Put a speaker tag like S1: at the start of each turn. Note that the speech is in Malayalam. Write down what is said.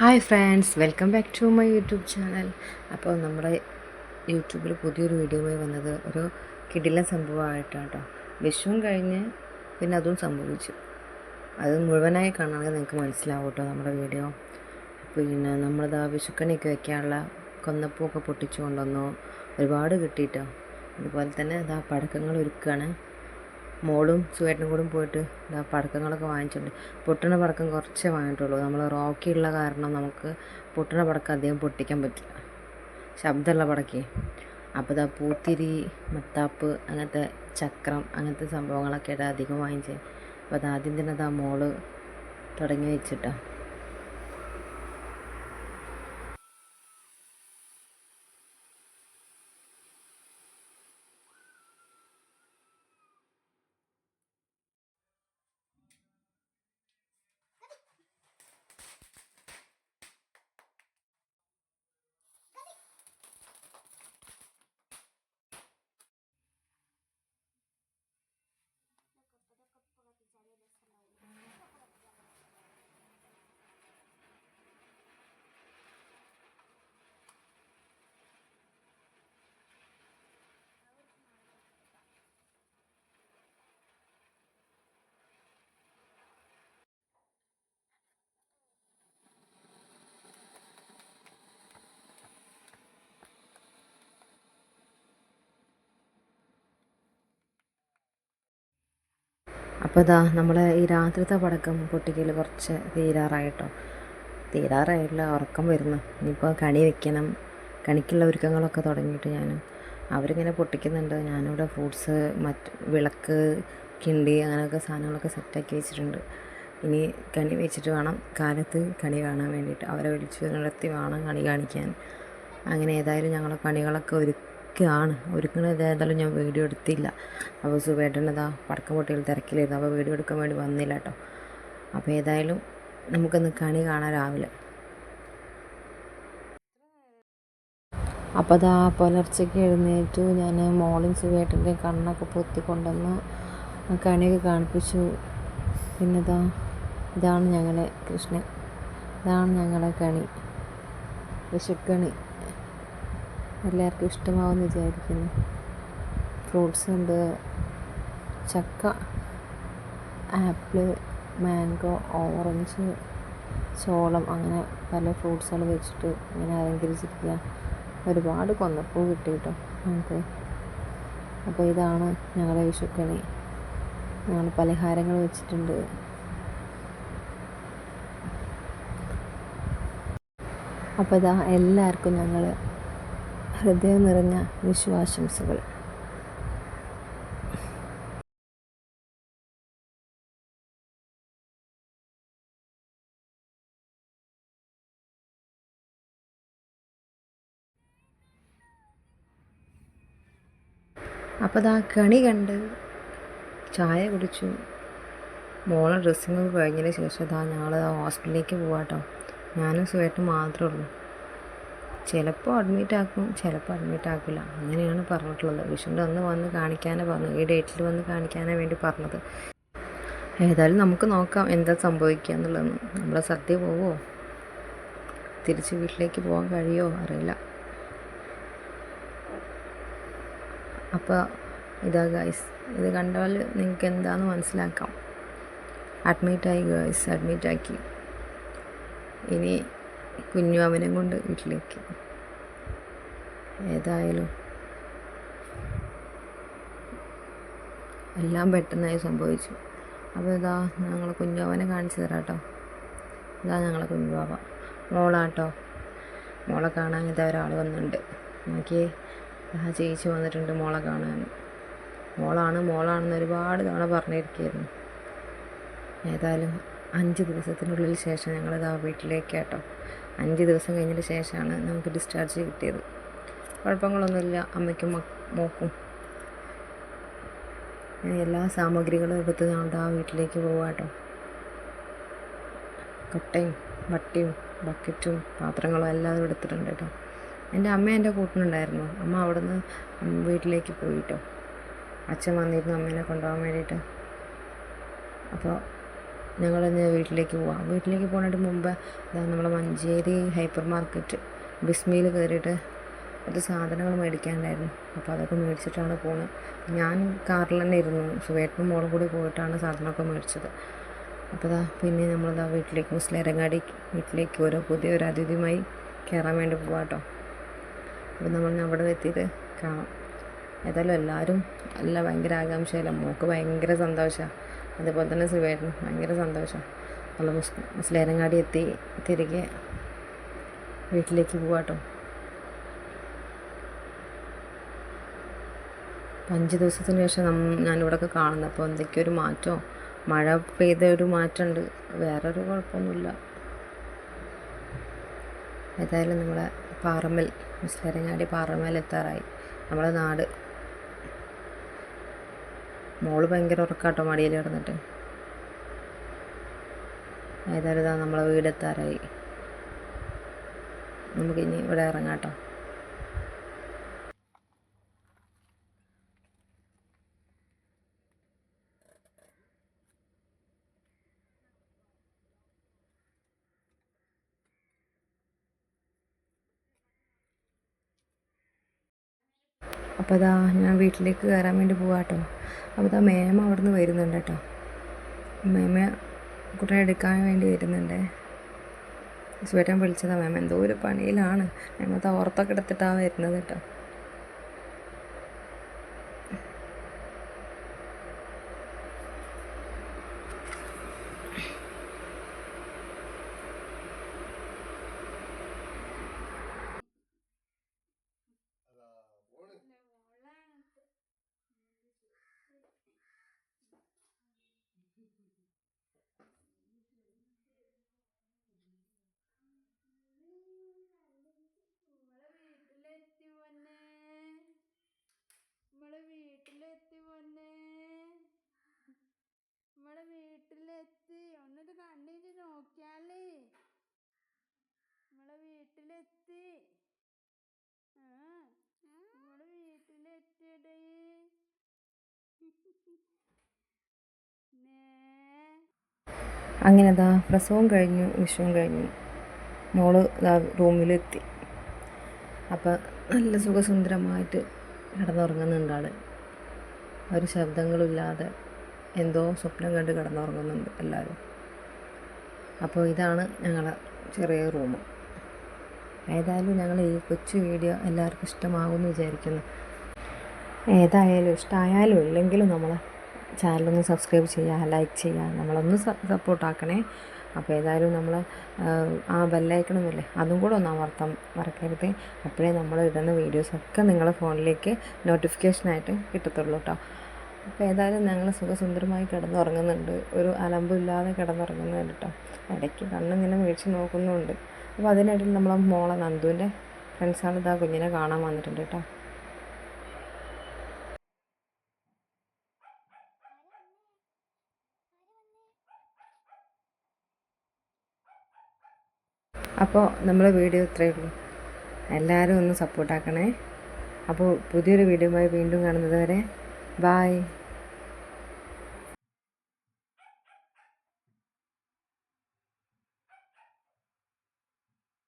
S1: Hi friends welcome back to my YouTube channel അപ്പോൾ നമ്മുടെ യൂട്യൂബിൽ പുതിയൊരു വീഡിയോയുമായി വന്നത് ഒരു കിടിലൻ സംഭവമായിട്ടാണ് കേട്ടോ വിഷവും കഴിഞ്ഞ് പിന്നെ അതും സംഭവിച്ചു. അത് മുഴുവനായി കാണുകയാണെങ്കിൽ നിങ്ങൾക്ക് മനസ്സിലാവും കേട്ടോ നമ്മുടെ വീഡിയോ. പിന്നെ നമ്മളിതാ വിഷുക്കണിയൊക്കെ വെക്കാനുള്ള കൊന്നപ്പൂക്കെ പൊട്ടിച്ചു കൊണ്ടുവന്നു. ഒരുപാട് കിട്ടിയിട്ടോ. അതുപോലെ തന്നെ ഇതാ പടക്കങ്ങൾ ഒരുക്കുകയാണ്. മോളും സുവേട്ടനും കൂടും പോയിട്ട് ഇതാ പടക്കങ്ങളൊക്കെ വാങ്ങിച്ചിട്ടുണ്ട്. പൊട്ടണ പടക്കം കുറച്ചേ വാങ്ങിയിട്ടുള്ളൂ. നമ്മൾ റോക്കി ഉള്ള കാരണം നമുക്ക് പൊട്ടണ പടക്കം അധികം പൊട്ടിക്കാൻ പറ്റില്ല. ശബ്ദമുള്ള പടക്കേ. അപ്പോൾ ഇതാ പൂത്തിരി മത്താപ്പ് അങ്ങനത്തെ ചക്രം അങ്ങനത്തെ സംഭവങ്ങളൊക്കെ ആയിട്ട് അധികം വാങ്ങിച്ചത് അപ്പോൾ അത് ആദ്യം തന്നെ അതാ മോൾ തുടങ്ങി വെച്ചിട്ടാ. അപ്പോൾ ഇതാ നമ്മളെ ഈ രാത്രിത്തെ പടക്കം പൊട്ടിക്കൽ കുറച്ച് തീരാറായിട്ടോ. തീരാറായില്ല ഉറക്കം വരുന്നു. ഇനിയിപ്പോൾ കണി വെക്കണം. കണിക്കുള്ള ഒരുക്കങ്ങളൊക്കെ തുടങ്ങിയിട്ട് ഞാൻ അവരിങ്ങനെ പൊട്ടിക്കുന്നുണ്ട്. ഞാനിവിടെ ഫ്രൂട്ട്സ് മറ്റ് വിളക്ക് കിണ്ടി അങ്ങനെയൊക്കെ സാധനങ്ങളൊക്കെ സെറ്റാക്കി വെച്ചിട്ടുണ്ട്. ഇനി കണി വെച്ചിട്ട് വേണം കാലത്ത് കണി കാണാൻ വേണ്ടിയിട്ട്. അവരെ വിളിച്ച് നിർത്തി വേണം കണി കാണിക്കാൻ. അങ്ങനെ ഏതായാലും ഞങ്ങൾ കണികളൊക്കെ ഒരുക്കുകയാണ് ഒരുക്കുന്നത് ഏതായാലും ഞാൻ വീഡിയോ എടുത്തില്ല. അപ്പോൾ സുവേട്ടനതാ പടക്കം പൊട്ടികൾ തിരക്കിലായിരുന്നു. അപ്പോൾ വീഡിയോ എടുക്കാൻ വേണ്ടി വന്നില്ല കേട്ടോ. അപ്പോൾ ഏതായാലും നമുക്കൊന്ന് കണി കാണാൻ രാവിലെ. അപ്പോൾ അതാ പുലർച്ചയ്ക്ക് എഴുന്നേറ്റു. ഞാൻ മോളിൻ സുവേട്ടന്റെ കണ്ണൊക്കെ പൊത്തിക്കൊണ്ടുവന്ന് കണിയൊക്കെ കാണിപ്പിച്ചു. പിന്നെ ഇതാ ഇതാണ് ഞങ്ങളെ കൃഷ്ണൻ. ഇതാണ് ഞങ്ങളെ കണി. വിഷുക്കണി എല്ലാവർക്കും ഇഷ്ടമാവുമെന്ന് വിചാരിക്കുന്നു. ഫ്രൂട്ട്സ് ഉണ്ട്. ചക്ക ആപ്പിൾ മാംഗോ ഓറഞ്ച് ചോളം അങ്ങനെ പല ഫ്രൂട്ട്സുകൾ വെച്ചിട്ട് ഇങ്ങനെ അലങ്കരിച്ചിരിക്കുക. ഒരുപാട് കൊന്നപ്പൂ കിട്ടി കേട്ടോ നമുക്ക്. അപ്പോൾ ഇതാണ് ഞങ്ങളുടെ വിഷുക്കണി. ഞങ്ങൾ പലഹാരങ്ങൾ വെച്ചിട്ടുണ്ട്. അപ്പോൾ ഇതാ എല്ലാവർക്കും ഞങ്ങൾ ഹൃദയം നിറഞ്ഞ വിശ്വാശംസകൾ. അപ്പോൾ ആ കണി കണ്ട് ചായ കുടിച്ചു. മോളെ ഡ്രസ്സിങ് കഴിഞ്ഞതിന് ശേഷം അതാ ഞങ്ങൾ ഹോസ്പിറ്റലിലേക്ക് പോവാട്ടോ. ഞാനും സുഖമായിട്ട് മാത്രമേ ഉള്ളൂ. ചിലപ്പോൾ അഡ്മിറ്റ് ആക്കും ചിലപ്പോൾ അഡ്മിറ്റ് ആക്കില്ല. അങ്ങനെയാണ് പറഞ്ഞിട്ടുള്ളത്. വിഷുവിന്റെ അന്ന് വന്ന് കാണിക്കാനേ പറഞ്ഞു ഈ ഡേറ്റിൽ വന്ന് കാണിക്കാനേ വേണ്ടി പറഞ്ഞത്. ഏതായാലും നമുക്ക് നോക്കാം എന്താ സംഭവിക്കുക എന്നുള്ളതെന്ന് നമ്മളെ സദ്യ പോവോ? തിരിച്ച് വീട്ടിലേക്ക് പോകാൻ കഴിയുമോ അറിയില്ല. അപ്പോൾ ഇതാ ഗൈസ് ഇത് കണ്ടാൽ നിങ്ങൾക്ക് എന്താണെന്ന് മനസ്സിലാക്കാം. അഡ്മിറ്റായി ഗൈസ് അഡ്മിറ്റാക്കി ഇനി കുഞ്ഞു അവനെ കൊണ്ട് വീട്ടിലേക്ക്. ഏതായാലും എല്ലാം പെട്ടെന്നായി സംഭവിച്ചു. അപ്പോൾ ഇതാ ഞങ്ങൾ കുഞ്ഞുവാവനെ കാണിച്ചു തരാം കേട്ടോ ഇതാ ഞങ്ങളെ കുഞ്ഞുവാവ മോളാട്ടോ. മോളെ കാണാൻ ഇതാ ഒരാൾ വന്നിട്ടുണ്ട്. നോക്കിയേ ആ ചേച്ചി വന്നിട്ടുണ്ട് മോളെ കാണാൻ. മോളാണ് മോളാണെന്ന് ഒരുപാട് തവണ പറഞ്ഞിരിക്കുകയായിരുന്നു. ഏതായാലും അഞ്ച് ദിവസത്തിനുള്ളിൽ ശേഷം ഞങ്ങളിതാ വീട്ടിലേക്ക് കേട്ടോ അഞ്ച് ദിവസം കഴിഞ്ഞതിന് ശേഷമാണ് നമുക്ക് ഡിസ്ചാർജ് കിട്ടിയത്. കുഴപ്പങ്ങളൊന്നുമില്ല. അമ്മയ്ക്കും മോക്കും. എല്ലാ സാമഗ്രികളും എടുത്ത് ഞങ്ങളുടെ ആ വീട്ടിലേക്ക് പോവാട്ടോ കേട്ടോ കട്ടയും വട്ടിയും ബക്കറ്റും പാത്രങ്ങളും എല്ലാം എടുത്തിട്ടുണ്ട് കേട്ടോ എന്റെ അമ്മ എന്റെ കൂട്ടിനുണ്ടായിരുന്നു. അമ്മ അവിടെ നിന്ന് വീട്ടിലേക്ക് പോയിട്ടോ അച്ഛൻ വന്നിരുന്നു അമ്മേനെ കൊണ്ടുപോകാൻ വേണ്ടിയിട്ട്. അപ്പോൾ ഞങ്ങൾ ഇന്ന് വീട്ടിലേക്ക് പോവാം. വീട്ടിലേക്ക് പോകുന്നതിന് മുമ്പ് നമ്മളെ മഞ്ചേരി ഹൈപ്പർ മാർക്കറ്റ് ബിസ്മിയിൽ കയറിയിട്ട് കുറച്ച് സാധനങ്ങൾ മേടിക്കാനുണ്ടായിരുന്നു. അപ്പോൾ അതൊക്കെ മേടിച്ചിട്ടാണ് പോകുന്നത് ഞാൻ കാറിൽ തന്നെ ഇരുന്നു. സുവേട്ടനും മോളും കൂടി പോയിട്ടാണ് സാധനമൊക്കെ മേടിച്ചത്. അപ്പോൾ ദാ പിന്നെ നമ്മളിതാ വീട്ടിലേക്ക് മുസ്ലിരങ്ങാടി വീട്ടിലേക്ക് ഓരോ പുതിയ ഒരു അതിഥിയുമായി കയറാൻ വേണ്ടി പോവാം കേട്ടോ അപ്പോൾ നമ്മൾ അവിടെ എത്തിയിട്ട് കാണാം. ഏതായാലും എല്ലാവരും എല്ലാം ഭയങ്കര ആകാംക്ഷയല്ല മോൾക്ക് ഭയങ്കര സന്തോഷമാണ് അതേപോലെ തന്നെ സുഖമായിരുന്നു. ഭയങ്കര സന്തോഷം. നമ്മൾ മുസ് മുസ്ലേരങ്ങാടി എത്തി തിരികെ വീട്ടിലേക്ക് പോവാട്ടോ. അഞ്ച് ദിവസത്തിന് ശേഷം നം ഞാനിവിടെയൊക്കെ കാണുന്നത്. അപ്പോൾ എന്തൊക്കെയോ ഒരു മാറ്റമോ മഴ പെയ്ത ഒരു മാറ്റമുണ്ട്. വേറൊരു കുഴപ്പമൊന്നുമില്ല. ഏതായാലും നമ്മളെ പാറമ്മൽ മുസ്ലരങ്ങാടി പാറമ്മൽ എത്താറായി. നമ്മളെ നാട് മോൾ ഭയങ്കര ഉറക്കാട്ടോ മടിയിൽ കിടന്നിട്ട്. ഏതായാലും ഇതാ നമ്മളെ വീടെത്താറായി. നമുക്കിനി ഇവിടെ ഇറങ്ങാട്ടോ. അപ്പോൾ അതാ ഞാൻ വീട്ടിലേക്ക് കയറാൻ വേണ്ടി പോവാട്ടോ. അപ്പോൾ അതാ മേമ അവിടെ നിന്ന് വരുന്നുണ്ട് കേട്ടോ. മേമ കുട്ടി എടുക്കാൻ വേണ്ടി വരുന്നുണ്ട്. സ്വരം വിളിച്ചതാണ് മേമ എന്തോ ഒരു പണിയിലാണ്. മേമ തോർത്തൊക്കെ എടുത്തിട്ടാണ് വരുന്നത് കേട്ടോ
S2: വീട്ടിലെത്തി പൊന്നെ നമ്മളെ വീട്ടിലെത്തി പൊന്നെ നമ്മളെ വീട്ടിലെത്തി ഒന്നിട്ട് കണ്ണിട്ട് നോക്കിയാലേ. നമ്മളെ വീട്ടിലെത്തി. ആ നമ്മളെ വീട്ടിലെത്തിയടേ.
S1: അങ്ങനെ അതാ പ്രസവം കഴിഞ്ഞു വിഷവും കഴിഞ്ഞു. മോൾ ദാ റൂമിലെത്തി. അപ്പം നല്ല സുഖസുന്ദരമായിട്ട് കിടന്നുറങ്ങുന്നുണ്ട് ആൾ ഒരു ശബ്ദങ്ങളില്ലാതെ എന്തോ സ്വപ്നം കണ്ട് കിടന്നുറങ്ങുന്നുണ്ട് എല്ലാവരും. അപ്പോൾ ഇതാണ് ഞങ്ങളുടെ ചെറിയ റൂം. ഏതായാലും ഞങ്ങൾ ഈ കൊച്ചു വീഡിയോ എല്ലാവർക്കും ഇഷ്ടമാകുമെന്ന് വിചാരിക്കുന്നു. ഏതായാലും ഇഷ്ടമായാലും ഇല്ലെങ്കിലും നമ്മൾ ചാനലൊന്ന് സബ്സ്ക്രൈബ് ചെയ്യുക ലൈക്ക് ചെയ്യുക നമ്മളൊന്ന് സപ്പോർട്ടാക്കണേ അപ്പോൾ ഏതായാലും നമ്മൾ ആ ബെല്ലൈക്കണമെന്നില്ലേ അതും കൂടെ ഒന്ന് അമർത്താൻ മറക്കരുത്. അപ്പോഴേ നമ്മൾ ഇടുന്ന വീഡിയോസൊക്കെ നിങ്ങളുടെ ഫോണിലേക്ക് നോട്ടിഫിക്കേഷനായിട്ട് കിട്ടത്തുള്ളൂ കേട്ടോ. അപ്പോൾ ഏതായാലും ഞങ്ങൾ സുഖസുന്ദരമായി കിടന്നുറങ്ങുന്നുണ്ട്. ഒരു അലമ്പില്ലാതെ കിടന്നുറങ്ങുന്നുണ്ട് കേട്ടോ. ഇടയ്ക്ക് കണ്ണിങ്ങനെ മേടിച്ച് നോക്കുന്നുണ്ട്. അപ്പോൾ അതിനിടയിൽ നമ്മളെ മോളെ നന്ദുവിന്റെ ഫ്രണ്ട്സാണ് ഇതാ കുഞ്ഞിനെ കാണാൻ വന്നിട്ടുണ്ട് കേട്ടോ. അപ്പോൾ നമ്മളെ വീഡിയോ ഇത്രയേ ഉള്ളൂ. എല്ലാവരും ഒന്ന് സപ്പോർട്ടാക്കണേ അപ്പോൾ പുതിയൊരു വീഡിയോയുമായി വീണ്ടും കാണുന്നത് വരെ ബായ്